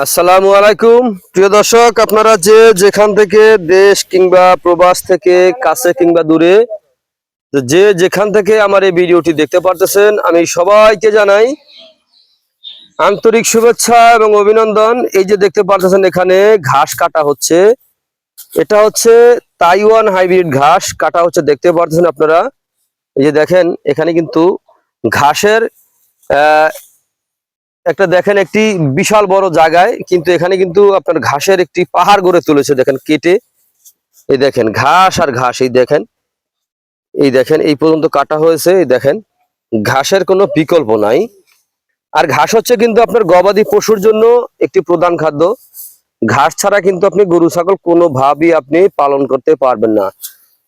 আসসালামু আলাইকুম। প্রিয় দর্শক, আপনারা যে যেখান থেকে দেশ কিংবা প্রবাস থেকে কাছে কিংবা দূরে, যে যেখান থেকে আমার এই ভিডিওটি দেখতে পারতেছেন, আমি সবাইকে জানাই আন্তরিক শুভেচ্ছা এবং অভিনন্দন। এই যে দেখতে পারতেছেন এখানে ঘাস কাটা হচ্ছে। এটা হচ্ছে তাইওয়ান হাইব্রিড ঘাস, কাটা হচ্ছে দেখতে পারতেছেন আপনারা। এই যে দেখেন, এখানে কিন্তু ঘাসের একটা দেখেন একটি বিশাল বড় জায়গায়, কিন্তু এখানে কিন্তু আপনার ঘাসের একটি পাহাড় গড়ে তুলেছে, দেখেন কেটে। এই দেখেন, ঘাস আর ঘাস, এই দেখেন। এই দেখেন, এই পর্যন্ত কাটা হয়েছে, এই দেখেন। ঘাসের কোনো বিকল্প নাই। আর ঘাস হচ্ছে কিন্তু আপনার গবাদি পশুর জন্য একটি প্রধান খাদ্য। ঘাস ছাড়া কিন্তু আপনি গরু, ছাগল কোনোভাবেই আপনি পালন করতে পারবেন না।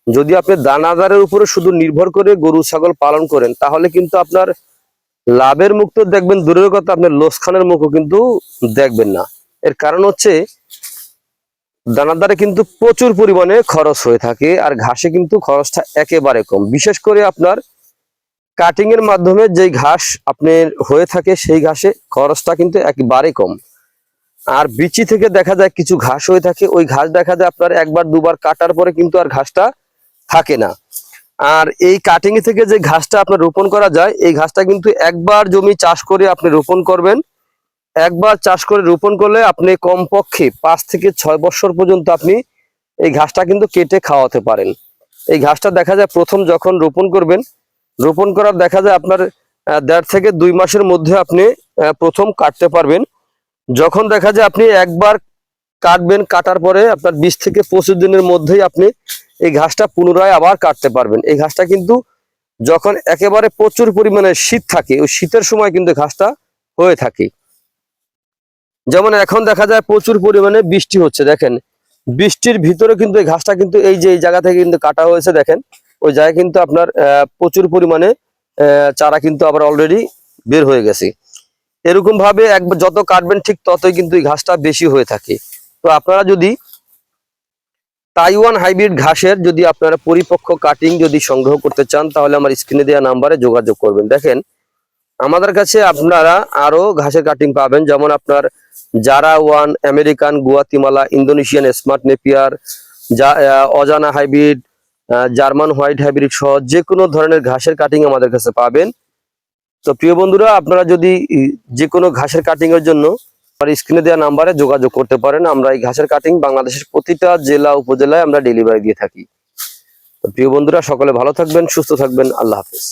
যদি আপনি দানাদারের উপরে শুধু নির্ভর করে গরু, ছাগল পালন করেন, তাহলে কিন্তু আপনার লাভের মুখ তো দেখবেন, দূরের কথা, আপনার লোসখানের মুখও কিন্তু দেখবেন না। এর কারণ হচ্ছে, দানাদারে কিন্তু প্রচুর পরিমাণে খরচ হয়ে থাকে আর ঘাসে কিন্তু খরচটা একেবারে কম। বিশেষ করে আপনার কাটিং এর মাধ্যমে যেই ঘাস আপনার হয়ে থাকে, সেই ঘাসে খরচটা কিন্তু একেবারে কম। আর বিচি থেকে দেখা যায় কিছু ঘাস হয়ে থাকে, ওই ঘাস দেখা যায় আপনার একবার, দুবার কাটার পরে কিন্তু আর ঘাসটা থাকে না। আর এই কাটিং থেকে যে ঘাসটা আপনার রোপণ করা যায়, এই ঘাসটা কিন্তু একবার জমি চাষ করে আপনি রোপণ করবেন। একবার চাষ করে রোপণ করলে আপনি কমপক্ষে পাঁচ থেকে ছয় বছর পর্যন্ত আপনি এই ঘাসটা কিন্তু কেটে খাওয়াতে পারেন। এই ঘাসটা দেখা যায় প্রথম যখন রোপণ করবেন, রোপণ করার দেখা যায় আপনার দেড় থেকে দুই মাসের মধ্যে আপনি প্রথম কাটতে পারবেন। যখন দেখা যায় আপনি একবার কাটবেন, কাটার পরে আপনার বিশ থেকে পঁচিশ দিনের মধ্যেই আপনি এই ঘাসটা পুনরায় আবার কাটতে পারবেন। এই ঘাসটা কিন্তু যখন একেবারে প্রচুর পরিমাণে শীত থাকে, ওই শীতের সময় কিন্তু ঘাসটা হয়ে থাকে। যেমন এখন দেখা যায় প্রচুর পরিমাণে বৃষ্টি হচ্ছে, দেখেন। বৃষ্টির ভিতরে কিন্তু এই ঘাসটা কিন্তু এই যে এই জায়গা থেকে কিন্তু কাটা হয়েছে, দেখেন। ওই জায়গায় কিন্তু আপনার প্রচুর পরিমাণে চারা কিন্তু আবার অলরেডি বের হয়ে গেছে। এরকম ভাবে একবার যত কাটবেন ঠিক ততই কিন্তু এই ঘাসটা বেশি হয়ে থাকে। তো আপনারা যদি তাইওয়ান হাইব্রিড ঘাসের যদি আপনারা পরিপক্ক কাটিং যদি সংগ্রহ করতে চান, তাহলে আমার স্ক্রিনে দেওয়া নাম্বারে যোগাযোগ করবেন। দেখেন, আমাদের কাছে আপনারা আরও ঘাসের কাটিং পাবেন, যেমন আপনার Zara one, American, Guatemala, Indonesian, smart Napier, যা অজানা হাইব্রিড জার্মান হোয়াইট হাইব্রিড সহ যে কোনো ধরনের ঘাসের কাটিং আমাদের কাছে পাবেন। তো প্রিয় বন্ধুরা, আপনারা যদি যে কোনো ঘাসের কাটিং এর জন্য আমার স্ক্রিনে দেওয়া নাম্বারে যোগাযোগ করতে পারেন। আমরা এই ঘাসের কাটিং বাংলাদেশের প্রতিটা জেলা, উপজেলায় আমরা ডেলিভারি দিয়ে থাকি। প্রিয় বন্ধুরা, সকলে ভালো থাকবেন, সুস্থ থাকবেন। আল্লাহ হাফেজ।